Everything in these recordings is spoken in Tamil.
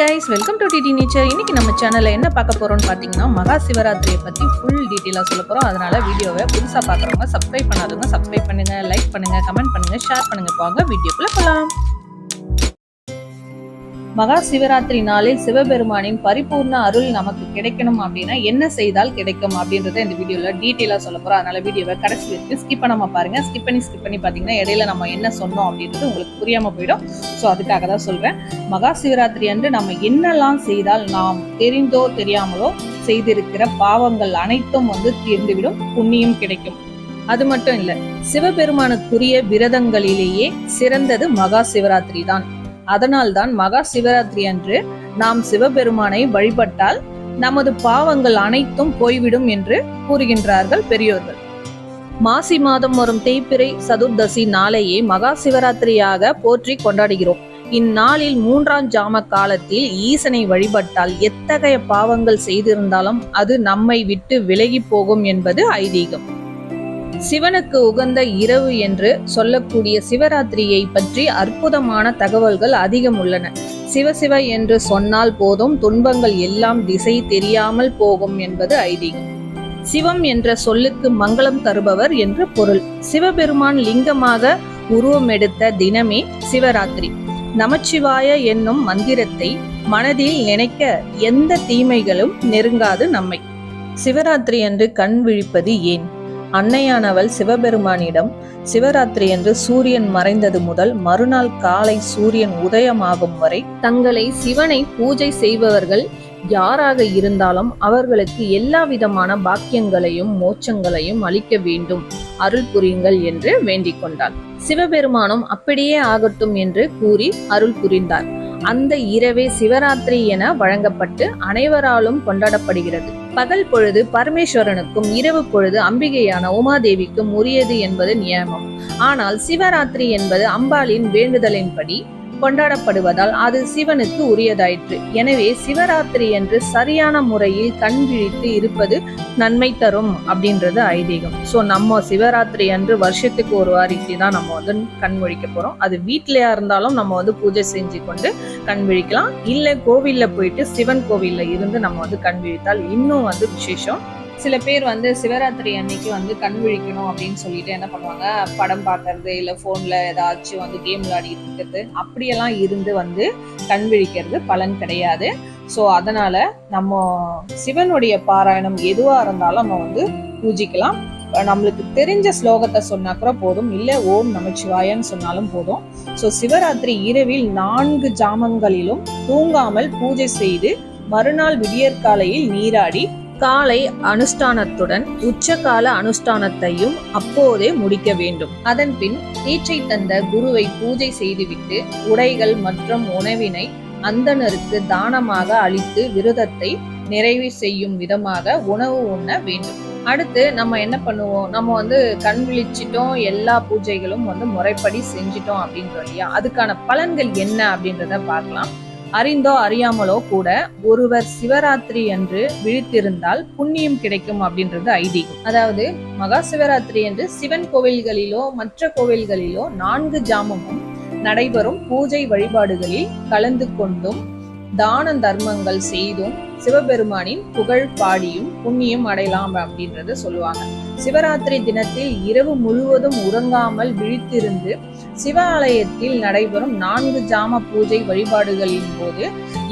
Guys welcome to DD nature இன்னைக்கு நம்ம சேனல்ல என்ன பார்க்க போறோம்னு பார்த்தீங்கன்னா மகா சிவராத்திரியை பத்தி ஃபுல் டீட்டெயிலாக சொல்ல போறோம். அதனால வீடியோவை புதுசாக பார்க்குறவங்க சப்ஸ்கிரைப் பண்ணாதவங்க சப்ஸ்கிரைப் பண்ணுங்க லைக் பண்ணுங்க கமெண்ட் பண்ணுங்க ஷேர் பண்ணுங்க. போங்க வீடியோக்குள்ள போகலாம் மகா சிவராத்திரி நாளில் சிவபெருமானின் பரிபூர்ண அருள் நமக்கு கிடைக்கணும் அப்படின்னா என்ன செய்தால் கிடைக்கும் அப்படின்றத இந்த வீடியோல டீட்டெயிலா சொல்ல போறோம். அதனால வீடியோவை கடைசி வரைக்கும் ஸ்கிப் பண்ணாம பாருங்க. ஸ்கிப் பண்ணி ஸ்கிப் பண்ணி பாத்தீங்கன்னா இடையில நம்ம என்ன சொன்னோம் அப்படின்றது உங்களுக்கு புரியாம போயிடும். ஸோ அதுக்காக தான் சொல்றேன். மகா சிவராத்திரி அன்று நம்ம என்னெல்லாம் செய்தால் நாம் தெரிந்தோ தெரியாமலோ செய்திருக்கிற பாவங்கள் அனைத்தும் வந்து தீர்ந்துவிடும். புண்ணியம் கிடைக்கும். அது மட்டும் இல்ல சிவபெருமானுக்குரிய விரதங்களிலேயே சிறந்தது மகா சிவராத்திரி தான். அதனால்தான் மகா சிவராத்திரி அன்று நாம் சிவபெருமானை வழிபட்டால் நமது பாவங்கள் அனைத்தும் போய்விடும் என்று கூறுகின்றார்கள் பெரியோர்கள். மாசி மாதம் வரும் தேய்பிறை சதுர்தசி நாளையே மகா சிவராத்திரியாக போற்றி கொண்டாடுகிறோம். இந்நாளில் மூன்றாம் ஜாம காலத்தில் ஈசனை வழிபட்டால் எத்தகைய பாவங்கள் செய்திருந்தாலும் அது நம்மை விட்டு விலகி போகும் என்பது ஐதீகம். சிவனுக்கு உகந்த இரவு என்று சொல்லக்கூடிய சிவராத்திரியை பற்றி அற்புதமான தகவல்கள் அதிகம் உள்ளன. சிவசிவ என்று சொன்னால் போதும் துன்பங்கள் எல்லாம் திசை தெரியாமல் போகும் என்பது ஐதீகம். சிவம் என்ற சொல்லுக்கு மங்களம் தருபவர் என்று பொருள். சிவபெருமான் லிங்கமாக உருவமெடுத்த தினமே சிவராத்திரி. நமச்சிவாய என்னும் மந்திரத்தை மனதில் நினைக்க எந்த தீமைகளும் நெருங்காது நம்மை. சிவராத்திரி என்று கண் விழிப்பது ஏன்? அன்னையானவள் சிவபெருமானிடம் சிவராத்திரி என்று சூரியன் மறைந்தது முதல் மறுநாள் காலை சூரியன் உதயமாகும் வரை தங்களை சிவனை பூஜை செய்பவர்கள் யாராக இருந்தாலும் அவர்களுக்கு எல்லா விதமான பாக்கியங்களையும் மோட்சங்களையும் அளிக்க வேண்டும். அருள் புரியுங்கள் என்று வேண்டிக் கொண்டாள். சிவபெருமானும் அப்படியே ஆகட்டும் என்று கூறி அருள் புரிந்தார். அந்த இரவே சிவராத்திரி என வழங்கப்பட்டு அனைவராலும் கொண்டாடப்படுகிறது. பகல் பொழுது பரமேஸ்வரனுக்கும் இரவு பொழுது அம்பிகையான உமாதேவிக்கும் உரியது என்பது நியமம் ஆனால் சிவராத்திரி என்பது அம்பாளின் வேண்டுதலின்படி கொண்டாடப்படுவதால் அது சிவனுக்கு உரியதாயிற்று. எனவே சிவராத்திரி என்று சரியான முறையில் கண் விழித்து இருப்பது நன்மை தரும் அப்படின்றது ஐதீகம். ஸோ நம்ம சிவராத்திரி அன்று வருஷத்துக்கு ஒரு வாரிக்கு தான் நம்ம வந்து கண் விழிக்க போகிறோம் அது வீட்டிலையா இருந்தாலும் நம்ம வந்து பூஜை செஞ்சு கொண்டு கண் விழிக்கலாம். இல்லை கோவிலில் போயிட்டு சிவன் கோவிலில் இருந்து நம்ம வந்து கண் விழித்தால் இன்னும் வந்து விசேஷம் சில பேர் வந்து சிவராத்திரி அன்னைக்கு வந்து கண் விழிக்கணும் அப்படின்னு சொல்லிட்டு என்ன பண்ணுவாங்க? படம் பார்க்கறது இல்லை ஃபோனில் ஏதாச்சும் வந்து கேம் விளையாடிட்டு இருக்கிறது அப்படியெல்லாம் இருந்து வந்து கண் விழிக்கிறது பலன் கிடையாது. ஸோ அதனால் நம்ம சிவனுடைய பாராயணம் எதுவாக இருந்தாலும் நம்ம வந்து பூஜிக்கலாம். நம்மளுக்கு தெரிஞ்ச ஸ்லோகத்தை சொன்னா கூட போதும். இல்லை ஓம் நமச்சிவாயன்னு சொன்னாலும் போதும். ஸோ சிவராத்திரி இரவில் நான்கு ஜாமங்களிலும் தூங்காமல் பூஜை செய்து மறுநாள் விடியற்காலையில் நீராடி காலை அனுஷ்டானத்துடன் உச்சகால அனுஷ்டானத்தையும் அப்போதே முடிக்க வேண்டும். அதன் பின் தீட்சை தந்த குருவை பூஜை செய்துவிட்டு உடைகள் மற்றும் உணவினை அந்தணருக்கு தானமாக அளித்து விரதத்தை நிறைவு செய்யும் விதமாக உணவு உண்ண வேண்டும். அடுத்து நம்ம என்ன பண்ணுவோம்? நம்ம வந்து கண் விழிச்சிட்டோம் எல்லா பூஜைகளும் வந்து முறைப்படி செஞ்சிட்டோம் அப்படின்றோம் இல்லையா? அதுக்கான பலன்கள் என்ன அப்படின்றத பார்க்கலாம். அறிந்தோ அறியாமலோ கூட ஒருவர் சிவராத்திரி என்று விழித்திருந்தால் புண்ணியம் கிடைக்கும் அப்படின்றது ஐதீகம். அதாவது மகா சிவராத்திரி என்று சிவன் கோவில்களிலோ மற்ற கோவில்களிலோ நான்கு ஜாமமும் நடைபெறும் பூஜை வழிபாடுகளில் கலந்து கொண்டும் தான தர்மங்கள் செய்தும் சிவபெருமானின் புகழ் பாடியும் புண்ணியம் அடையலாம் அப்படின்றத சொல்லுவாங்க. சிவராத்திரி தினத்தில் இரவு முழுவதும் உறங்காமல் விழித்திருந்து சிவாலயத்தில் நடைபெறும் நான்கு ஜாம பூஜை வழிபாடுகளின் போது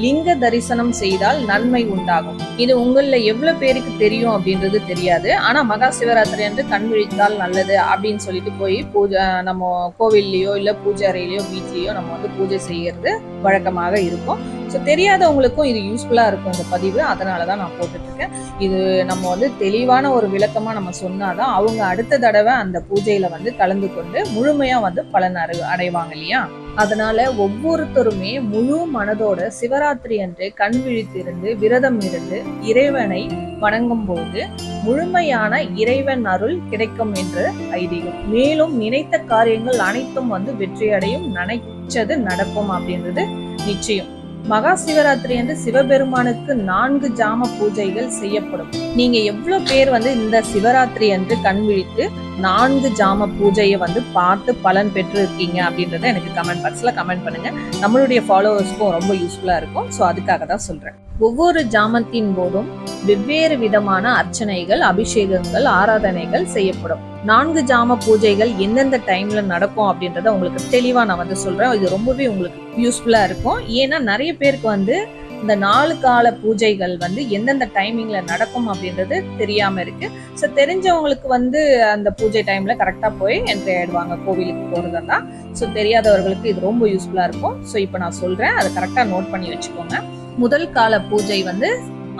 லிங்க தரிசனம் செய்தால் நன்மை உண்டாகும். இது உங்கள எவ்வளவு பேருக்கு தெரியும் அப்படின்றது தெரியாது. ஆனா மகா சிவராத்திரி என்று கண் விழித்தால் நல்லது அப்படின்னு சொல்லிட்டு போய் பூஜை நம்ம கோவில்லையோ இல்ல பூஜை அறையிலயோ வீட்லயோ நம்ம வந்து பூஜை செய்யறது வழக்கமாக இருக்கும். ஸோ தெரியாதவங்களுக்கும் இது யூஸ்ஃபுல்லாக இருக்கும் இந்த பதிவு. அதனால தான் நான் போட்டுட்ருக்கேன். இது நம்ம வந்து தெளிவான ஒரு விளக்கமாக நம்ம சொன்னாதான் அவங்க அடுத்த தடவை அந்த பூஜையில் வந்து கலந்து கொண்டு முழுமையாக வந்து பலன் அடை அடைவாங்க இல்லையா? அதனால ஒவ்வொருத்தருமே முழு மனதோட சிவராத்திரி அன்று கண் விழித்திருந்து விரதம் இருந்து இறைவனை வணங்கும் போது முழுமையான இறைவன் அருள் கிடைக்கும் என்று ஐதீகம். மேலும் நினைத்த காரியங்கள் அனைத்தும் வந்து வெற்றியடையும் நினைச்சது நடக்கும் அப்படின்றது நிச்சயம். மகா சிவராத்திரி அன்று சிவபெருமானுக்கு நான்கு ஜாம பூஜைகள் செய்யப்படும். நீங்க எவ்வளவு பேர் வந்து இந்த சிவராத்திரி அன்று கண் விழித்து நான்கு ஜாம பூஜையை வந்து பார்த்து பலன் பெற்று இருக்கீங்க அப்படின்றத எனக்கு கமெண்ட் பாக்ஸ்ல கமெண்ட் பண்ணுங்க. நம்மளுடைய ஃபாலோவர்ஸ்க்கும் ரொம்ப யூஸ்ஃபுல்லா இருக்கும். ஸோ அதுக்காக தான் சொல்றேன். ஒவ்வொரு ஜாமத்தின் போதும் வெவ்வேறு விதமான அர்ச்சனைகள் அபிஷேகங்கள் ஆராதனைகள் செய்யப்படும். நான்கு ஜாம பூஜைகள் எந்தெந்த டைம்ல நடக்கும் அப்படின்றத உங்களுக்கு தெளிவா நான் வந்து சொல்றேன். இது ரொம்பவே உங்களுக்கு யூஸ்ஃபுல்லா இருக்கும். ஏன்னா நிறைய பேருக்கு வந்து இந்த நாலு கால பூஜைகள் வந்து எந்தெந்த டைமிங்ல நடக்கும் அப்படின்றது தெரியாம இருக்கு. ஸோ தெரிஞ்சவங்களுக்கு வந்து அந்த பூஜை டைம்ல கரெக்டா போய் என்ட்ரி ஆயிடுவாங்க கோவிலுக்கு போறதெல்லாம். ஸோ தெரியாதவர்களுக்கு இது ரொம்ப யூஸ்ஃபுல்லா இருக்கும். ஸோ இப்போ நான் சொல்றேன். அதை கரெக்டா நோட் பண்ணி வச்சுக்கோங்க. முதல் கால பூஜை வந்து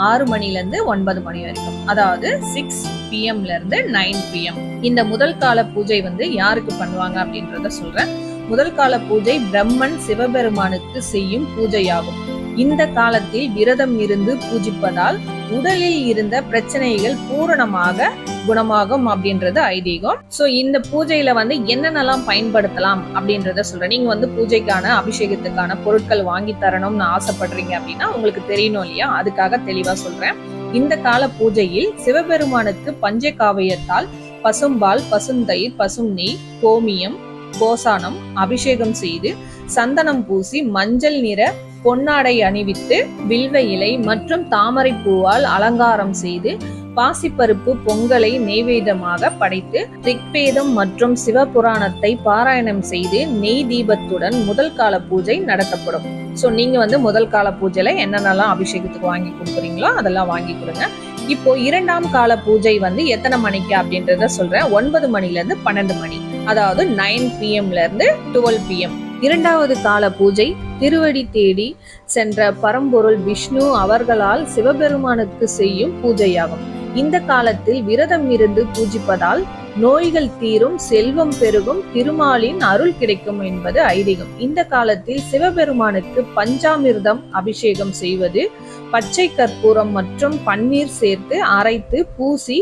ஆறு மணில இருந்து ஒன்பது மணி வரைக்கும். அதாவது சிக்ஸ் பிஎம்ல இருந்து நைன் பிஎம் இந்த முதல் கால பூஜை வந்து யாருக்கு பண்ணுவாங்க அப்படின்றத சொல்றேன். முதல் கால பூஜை பிரம்மன் சிவபெருமானுக்கு செய்யும் பூஜையாகும். இந்த காலத்தில் விரதம் இருந்து பூஜிப்பதால் உடலில் இருந்த பிரச்சனைகள் பூரணமாக குணமாகும் அப்படின்றது ஐதீகம். சோ இந்த பூஜையில வந்து என்னென்னலாம் பயன்படுத்தலாம் அப்படின்றத சொல்றேன். நீங்க வந்து பூஜைக்கான அபிஷேகத்துக்கான பொருட்கள் வாங்கி தரணும்னு ஆசைப்படுறீங்க அப்படின்னா உங்களுக்கு தெரியணும் இல்லையா? அதுக்காக தெளிவா சொல்றேன். இந்த கால பூஜையில் சிவபெருமானுக்கு பஞ்ச காவியத்தால் பசும்பால் பசுந்தயிர் பசும் நெய் கோமியம் கோசானம் அபிஷேகம் செய்து சந்தனம் பூசி மஞ்சள் நிற பொன்னாடை அணிவித்து வில்வ இலை மற்றும் தாமரை பூவால் அலங்காரம் செய்து பாசிப்பருப்பு பொங்கலை நெய்வேதமாக படைத்து ரிக்வேதம் மற்றும் சிவபுராணத்தை பாராயணம் செய்து நெய் தீபத்துடன் முதல் கால பூஜை நடத்தப்படும். ஸோ நீங்கள் வந்து முதல் கால பூஜையில் என்னென்னலாம் அபிஷேகத்துக்கு வாங்கி கொடுக்குறீங்களோ அதெல்லாம் வாங்கி கொடுங்க. இப்போ இரண்டாம் கால பூஜை வந்து எத்தனை மணிக்கு அப்படின்றத சொல்கிறேன் ஒன்பது மணிலேருந்து பன்னெண்டு மணி. அதாவது நைன் பிஎம்ல இருந்து டுவெல் பிஎம் இரண்டாவது கால பூஜை திருவடி தேடி சென்ற பரம்பொருள் விஷ்ணு அவர்களால் சிவபெருமானுக்கு செய்யும் பூஜையாகும். இந்த காலத்தில் விரதம் இருந்து பூஜிப்பதால் நோய்கள் தீரும் செல்வம் பெருகும் திருமாலின் அருள் கிடைக்கும் என்பது ஐதீகம். இந்த காலத்தில் சிவபெருமானுக்கு பஞ்சாமிர்தம் அபிஷேகம் செய்வது பச்சை கற்பூரம் மற்றும் பன்னீர் சேர்த்து அரைத்து பூசி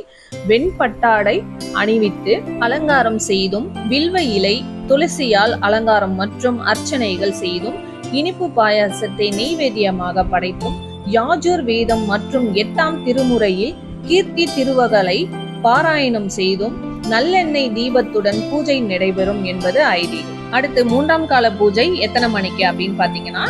வெண்பட்டாடை அணிவித்து அலங்காரம் செய்தும் வில்வ இலை துளசியால் அலங்காரம் மற்றும் அர்ச்சனைகள் செய்தும் இனிப்பு பாயாசத்தை நெய்வேத்தியமாக படைத்தும் யாஜூர் வேதம் மற்றும் எட்டாம் திருமுறையில் கீர்த்தி திருவகளை பாராயணம் செய்தும் நல்லெண்ணெய் தீபத்துடன் பூஜை நடைபெறும் என்பது ஐதீகம். அடுத்து மூன்றாம் கால பூஜை எத்தனை மணிக்கு அப்படின்னு பாத்தீங்கன்னா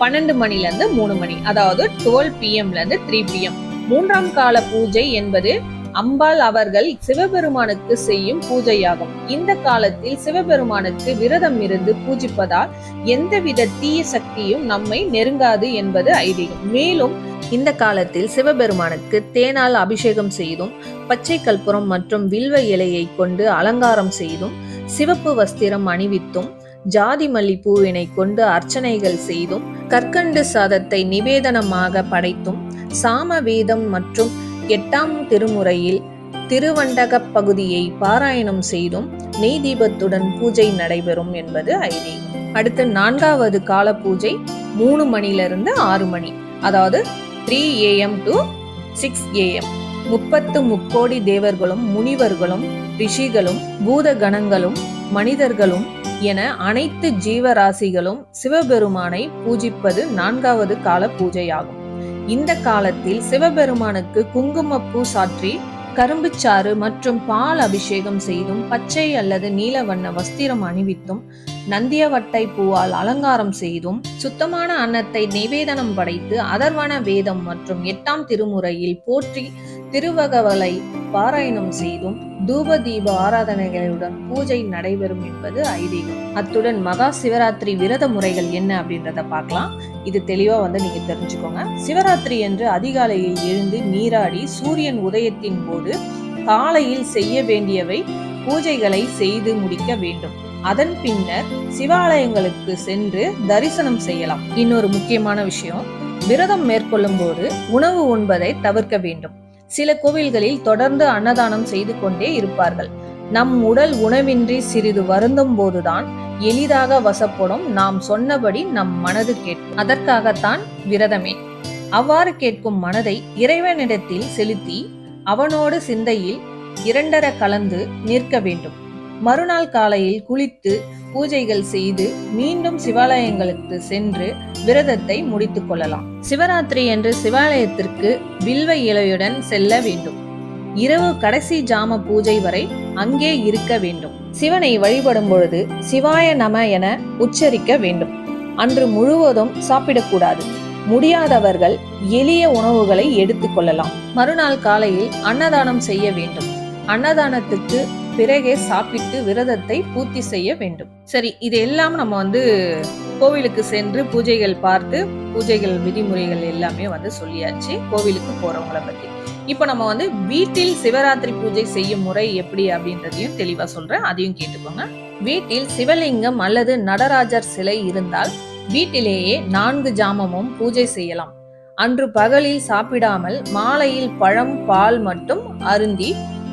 பன்னெண்டு மணில இருந்து மூணு மணி அதாவது டுவெல் பிஎம்ல இருந்து த்ரீ பிஎம் மூன்றாம் கால பூஜை என்பது அம்பாள் அவர்கள் சிவபெருமானுக்கு செய்யும் பூஜையாகும். இந்த காலத்தில் சிவபெருமானுக்கு விரதம் இருந்து பூஜிப்பதால் எந்தவித தீய சக்தியும் நம்மை நெருங்காது என்பது ஐதீகம். மேலும் இந்த காலத்தில் சிவபெருமானுக்கு தேனால் அபிஷேகம் செய்தும் பச்சை கற்பூரம் மற்றும் வில்வ இலையை கொண்டு அலங்காரம் செய்தும் சிவப்பு வஸ்திரம் அணிவித்தும் ஜாதி மல்லி பூவினை கொண்டு அர்ச்சனைகள் செய்தும் கற்கண்டு சாதத்தை நிவேதனமாக படைத்தும் சாம வேதம் மற்றும் எட்டாம் திருமுறையில் திருவண்டகப் பகுதியை பாராயணம் செய்தும் நெய் தீபத்துடன் பூஜை நடைபெறும் என்பது ஐதீகம். அடுத்து நான்காவது கால பூஜை மூணு மணிலிருந்து ஆறு மணி அதாவது three AM to six AM முப்பத்து முக்கோடி தேவர்களும் முனிவர்களும் ரிஷிகளும் பூத கணங்களும் மனிதர்களும் என அனைத்து ஜீவராசிகளும் சிவபெருமானை பூஜிப்பது நான்காவது கால பூஜையாகும் இந்த காலத்தில் சிவபெருமானுக்கு குங்குமப்பூ சாற்றி கரும்புச்சாறு மற்றும் பால் அபிஷேகம் செய்தும் பச்சை அல்லது நீல வண்ண வஸ்திரம் அணிவித்தும் நந்தியவட்டை பூவால் அலங்காரம் செய்தும் சுத்தமான அன்னத்தை நிவேதனம் படைத்து அதர்வன வேதம் மற்றும் எட்டாம் திருமுறையில் போற்றி திருவகவலை பாராயணம் செய்தும் தூப தீப ஆராதனைகளுடன் பூஜை நடைபெறும் என்பது ஐதீகம். அத்துடன் மகா சிவராத்திரி விரத முறைகள் என்ன அப்படின்றத பார்க்கலாம். இது தெளிவா வந்து நீங்க தெரிஞ்சுக்கோங்க. சிவராத்திரி என்று அதிகாலையில் எழுந்து நீராடி சூரியன் உதயத்தின் போது காலையில் செய்ய வேண்டியவை பூஜைகளை செய்து முடிக்க வேண்டும். அதன் பின்னர் சிவாலயங்களுக்கு சென்று தரிசனம் செய்யலாம். இன்னொரு முக்கியமான விஷயம் விரதம் மேற்கொள்ளும் போது உணவு உண்பதை தவிர்க்க வேண்டும். சில கோவில்களில் தொடர்ந்து அன்னதானம் செய்து கொண்டே இருப்பார்கள். நம் உடல் உணவின்றி சிறிது வருந்தும் போதுதான் எளிதாக வசப்படும் நாம் சொன்னபடி நம் மனது கேட்கும். அதற்காகத்தான் விரதமே. அவ்வாறு கேட்கும் மனதை இறைவனிடத்தில் செலுத்தி அவனோடு சிந்தையில் இரண்டர கலந்து நிற்க வேண்டும். மறுநாள் காலையில் குளித்து பூஜைகள் செய்து மீண்டும் சிவாலயங்களுக்கு சென்று விரதத்தை முடித்துக் கொள்ளலாம். சிவராத்திரி என்று சிவாலயத்திற்கு வில்வ இலையுடன் செல்ல வேண்டும். இரவு கடைசி ஜாம பூஜை வரை அங்கே இருக்க வேண்டும். சிவனை வழிபடும் பொழுது சிவாய நம என உச்சரிக்க வேண்டும். அன்று முழுவதும் சாப்பிடக்கூடாது. முடியாதவர்கள் எளிய உணவுகளை எடுத்துக்கொள்ளலாம் மறுநாள் காலையில் அன்னதானம் செய்ய வேண்டும். அன்னதானத்துக்கு பிறகே சாப்பிட்டு விரதத்தை பூர்த்தி செய்ய வேண்டும். சரி இது எல்லாம் நம்ம வந்து கோவிலுக்கு சென்று பூஜைகள் பார்த்து பூஜைகள் விதிமுறைகள் எல்லாமே வந்து சொல்லியாச்சு கோவிலுக்கு போறவங்கள பத்தி. இப்போ நம்ம வந்து வீட்டில் சிவராத்திரி பூஜை செய்யும் முறை எப்படி அப்படின்றதையும் தெளிவா சொல்றேன். அதையும் கேட்டுக்கோங்க. வீட்டில் சிவலிங்கம் அல்லது நடராஜர் சிலை இருந்தால் வீட்டிலேயே நான்கு ஜாமமும் பூஜை செய்யலாம். அன்று பகலில் சாப்பிடாமல் மாலையில் பழம் பால் மட்டும் அருந்தி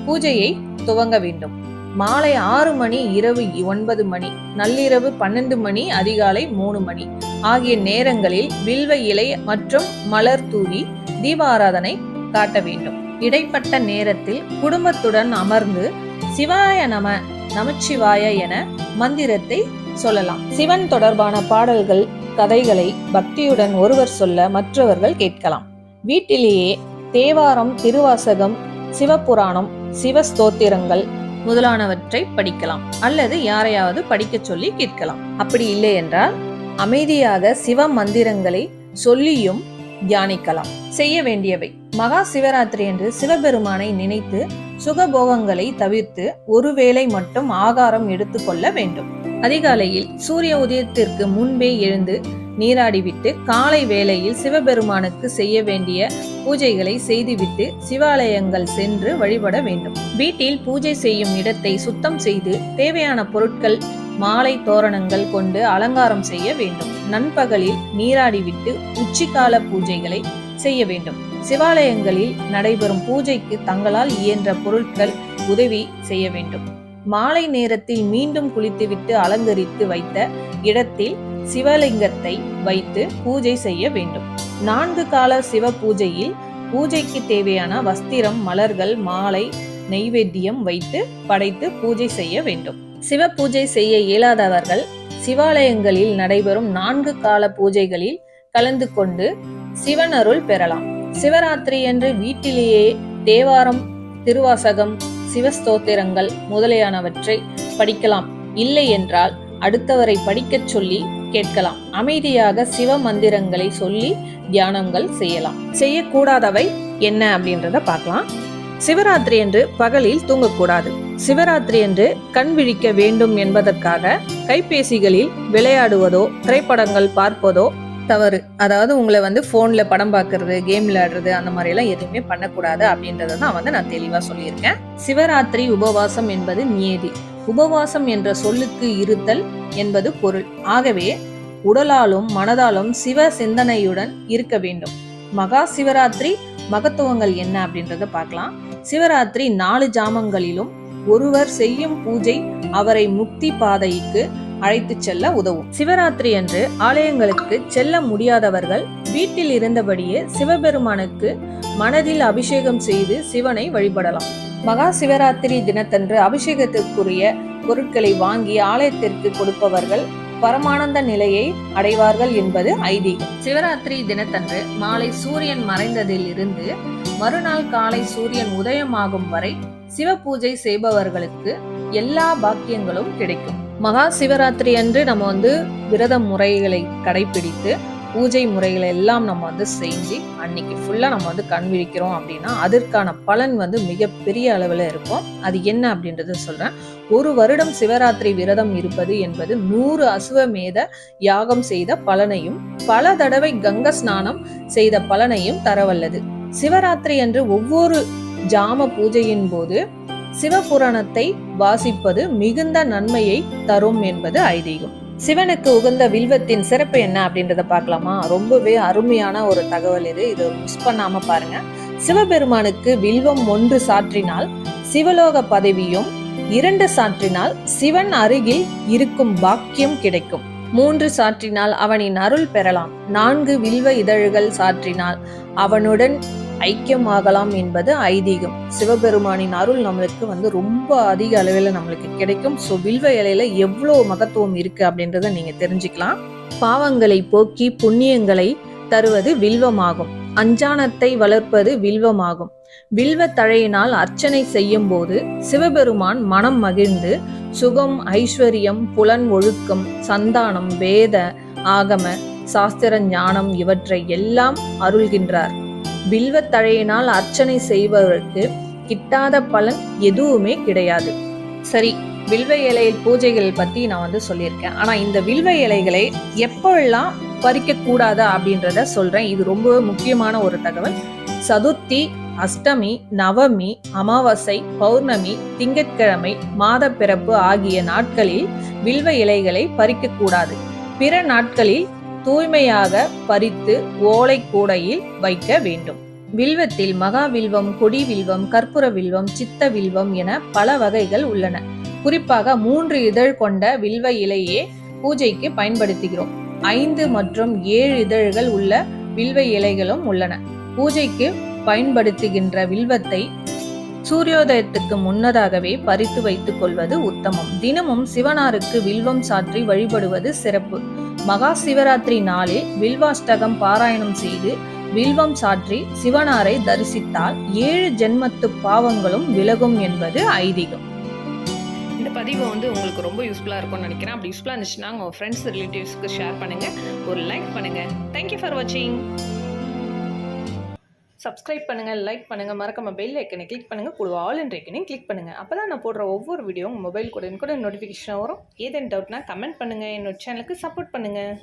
பூஜையை துவங்க வேண்டும். மாலை ஆறு மணி இரவு ஒன்பது மணி நள்ளிரவு பன்னெண்டு மணி அதிகாலை மூணு மணி ஆகிய நேரங்களில் வில்வ இலை மற்றும் மலர் தூவி தீபாராதனை காட்ட வேண்டும். இடைப்பட்ட நேரத்தில் குடும்பத்துடன் அமர்ந்து சிவாய நம நமச்சிவாய என மந்திரத்தை சொல்லலாம். சிவன் தொடர்பான பாடல்கள் கதைகளை பக்தியுடன் ஒருவர் சொல்ல மற்றவர்கள் கேட்கலாம். வீட்டிலேயே தேவாரம் திருவாசகம் சிவபுராணம் சிவஸ்தோத்திரங்கள் முதலானவற்றை படிக்கலாம். அல்லது யாரையாவது படிக்க சொல்லி கேட்கலாம். அப்படி இல்லை என்றால் அமைதியாக சிவ மந்திரங்களை சொல்லியும் தியானிக்கலாம். செய்ய வேண்டியவை. மகா சிவராத்திரி என்று சிவபெருமானை நினைத்து சுகபோகங்களை தவிர்த்து ஒருவேளை மட்டும் ஆகாரம் எடுத்துக்கொள்ள வேண்டும். அதிகாலையில் சூரிய உதயத்திற்கு முன்பே எழுந்து நீராடிவிட்டு காலை வேளையில் சிவபெருமானுக்கு செய்ய வேண்டிய பூஜைகளை செய்துவிட்டு சிவாலயங்கள் சென்று வழிபட வேண்டும். வீட்டில் பூஜை செய்யும் இடத்தை சுத்தம் செய்து தேவையான பொருட்கள் மாலை தோரணங்கள் கொண்டு அலங்காரம் செய்ய வேண்டும். நண்பகலில் நீராடிவிட்டு உச்சிக்கால பூஜைகளை செய்ய வேண்டும். சிவாலயங்களில் நடைபெறும் பூஜைக்கு தங்களால் இயன்ற பொருட்கள் உதவி செய்ய வேண்டும். மாலை நேரத்தில் மீண்டும் குளித்துவிட்டு அலங்கரித்து வைத்த இடத்தில் சிவலிங்கத்தை வைத்து பூஜை செய்ய வேண்டும். நான்கு கால சிவ பூஜையில் பூஜைக்கு தேவையான வஸ்திரம் மலர்கள் மாலை நெய்வேத்தியம் வைத்து படைத்து பூஜை செய்ய வேண்டும். சிவ பூஜை செய்ய இயலாதவர்கள் சிவாலயங்களில் நடைபெறும் நான்கு கால பூஜைகளில் கலந்து கொண்டு சிவன் அருள் பெறலாம். சிவராத்திரி என்று வீட்டிலேயே தேவாரம் திருவாசகம் சிவஸ்தோத்திரங்கள் முதலியானவற்றை படிக்கலாம். இல்லை என்றால் அடுத்தவரை படிக்கச் சொல்லி கேட்கலாம். அமைதியாக சிவ மந்திரங்களை சொல்லி தியானங்கள் செய்யலாம். செய்யக்கூடாதவை என்ன அப்படின்றத பார்க்கலாம். சிவராத்திரி என்று பகலில் தூங்கக்கூடாது. சிவராத்திரி என்று கண் விழிக்க வேண்டும் என்பதற்காக கைபேசிகளில் விளையாடுவதோ திரைப்படங்கள் பார்ப்பதோ தவறு. அதாவது உங்களை வந்து ஃபோனில் படம் பார்க்கறது கேம் விளையாடுறது அந்த மாதிரி எல்லாம் எதுவுமே பண்ணக்கூடாது அப்படின்றத தான் வந்து நான் தெளிவாக சொல்லியிருக்கேன். சிவராத்திரி உபவாசம் என்பது நியதி. உபவாசம் என்ற சொல்லுக்கு இருத்தல் என்பது பொருள். ஆகவே உடலாலும் மனதாலும் சிவ சிந்தனையுடன் இருக்க வேண்டும். மகா சிவராத்திரி மகத்துவங்கள் என்ன அப்படின்றத பார்க்கலாம். சிவராத்திரி நாலு ஜாமங்களிலும் ஒருவர் செய்யும் பூஜை அவரை முக்தி பாதைக்கு அழைத்து செல்ல உதவும். சிவராத்திரி அன்று ஆலயங்களுக்கு செல்ல முடியாதவர்கள் வீட்டில் இருந்தபடியே சிவபெருமானுக்கு மனதில் அபிஷேகம் செய்து சிவனை வழிபடலாம். மகா சிவராத்திரி தினத்தன்று அபிஷேகத்திற்குரிய பொருட்களை வாங்கி ஆலயத்திற்கு கொடுப்பவர்கள் பரமானந்த நிலையை அடைவார்கள் என்பது ஐதீகம். சிவராத்திரி தினத்தன்று மாலை சூரியன் மறைந்ததில் இருந்து மறுநாள் காலை சூரியன் உதயமாகும் வரை சிவ பூஜை செய்பவர்களுக்கு எல்லா பாக்கியங்களும் கிடைக்கும். மகா சிவராத்திரி அன்று நம்ம வந்து விரத முறைகளை கடைபிடித்து பூஜை முறைகளை எல்லாம் நம்ம வந்து செஞ்சு அன்னைக்கு ஃபுல்லாக நம்ம வந்து கண் விழிக்கிறோம் அப்படின்னா அதற்கான பலன் வந்து மிகப்பெரிய அளவில் இருக்கும். அது என்ன அப்படின்றத சொல்றேன். ஒரு வருடம் சிவராத்திரி விரதம் இருப்பது என்பது நூறு அசுவமேத யாகம் செய்த பலனையும் பல தடவை கங்க ஸ்நானம் செய்த பலனையும் தரவல்லது. சிவராத்திரி அன்று ஒவ்வொரு ஜாம பூஜையின் போது சிவபுராணத்தை வாசிப்பது மிகுந்த நன்மையை தரும் என்பது ஐதீகம். சிவனுக்கு உகந்த வில்வத்தின் சிறப்பு என்ன அப்படின்றத பார்க்கலாமா? ரொம்பவே அருமையான ஒரு தகவல் இது. இதை மிஸ் பண்ணாம பாருங்க. சிவபெருமானுக்கு வில்வம் ஒன்று சாற்றினால் சிவலோக பதவியும் இரண்டு சாற்றினால் சிவன் அருகில் இருக்கும் பாக்கியம் கிடைக்கும். மூன்று சாற்றினால் அவனின் அருள் பெறலாம். நான்கு வில்வ இதழ்கள் சாற்றினால் அவனுடன் ஐக்கியமாகலாம் என்பது ஐதீகம். சிவபெருமானின் அருள் நம்மளுக்கு வந்து ரொம்ப அதிக அளவில் நம்மளுக்கு கிடைக்கும். ஸோ வில்வ இலையில எவ்வளோ மகத்துவம் இருக்கு அப்படின்றத நீங்க தெரிஞ்சுக்கலாம். பாவங்களை போக்கி புண்ணியங்களை தருவது வில்வமாகும். அஞ்சானத்தை வளர்ப்பது வில்வமாகும். வில்வ தழையினால் அர்ச்சனை செய்யும் போது சிவபெருமான் மனம் மகிழ்ந்து சுகம் ஐஸ்வர்யம் புலன் ஒழுக்கம் சந்தானம் வேத ஆகம சாஸ்திர ஞானம் இவற்றை எல்லாம் அருள்கின்றார். வில்வ அர்ச்சனை செய்பவருக்கு கிட்டாத பலன் எதுவுமே கிடையாது. சரி வில்வ இலை பூஜைகள் பத்தி நான் வந்து சொல்லியிருக்கேன். ஆனா இந்த வில்வ இலைகளை எப்பெல்லாம் பறிக்க கூடாதா அப்படின்றத சொல்றேன். இது ரொம்ப முக்கியமான ஒரு தகவல். சதுர்த்தி அஷ்டமி நவமி அமாவாசை பௌர்ணமி திங்கட்கிழமை மாத பிறப்பு ஆகிய நாட்களில் வில்வ இலைகளை பறிக்க கூடாது. பிற நாட்களில் தூய்மையாக பறித்து ஓலை கூடையில் வைக்க வேண்டும். வில்வத்தில் மகா வில்வம் கொடி வில்வம் கற்பூர வில்வம் சித்த வில்வம் என பல வகைகள் உள்ளன. குறிப்பாக மூன்று இதழ் கொண்ட வில்வ இலையே பூஜைக்கு பயன்படுத்துகிறோம். ஐந்து மற்றும் ஏழு இதழ்கள் உள்ள வில்வ இலைகளும் உள்ளன. பூஜைக்கு பயன்படுத்துகின்ற வில்வத்தை சூரியோதயத்துக்கு முன்னதாகவே பறித்து வைத்துக் கொள்வது உத்தமம். தினமும் சிவனாருக்கு வில்வம் சாற்றி வழிபடுவது சிறப்பு. மகா சிவராத்திரி நாளில் வில்வாஷ்டகம் பாராயணம் செய்து வில்வம் சாற்றி சிவனாரை தரிசித்தால் ஏழு ஜென்மத்து பாவங்களும் விலகும் என்பது ஐதீகம். இந்த பதிவு வந்து உங்களுக்கு ரொம்ப யூஸ்ஃபுல்லாக இருக்கும்னு நினைக்கிறேன். அப்படி யூஸ்ஃபுல்லாக இருந்துச்சுன்னா உங்கள் ஃப்ரெண்ட்ஸ் ரிலேட்டிவ்ஸ்க்கு ஷேர் பண்ணுங்கள் ஒரு லைக் பண்ணுங்கள் தேங்க்யூ ஃபார் வாட்சிங் சப்ஸ்கிரைப் பண்ணுங்கள் லைக் பண்ணுங்கள் மறக்காம பெல் ஐக்கனை கிளிக் பண்ணுங்கள் கூட ஆல் என்ற ஐக்கனையும் கிளிக் பண்ணுங்கள் அப்போ தான் நான் போடுற ஒவ்வொரு வீடியோ உங்கள் மொபைல் கூட கூட நோட்டிஃபிகேஷன் வரும். ஏதேன் டவுட்னா கமெண்ட் பண்ணுங்கள் என்னோட சேனலுக்கு சப்போர்ட் பண்ணுங்கள்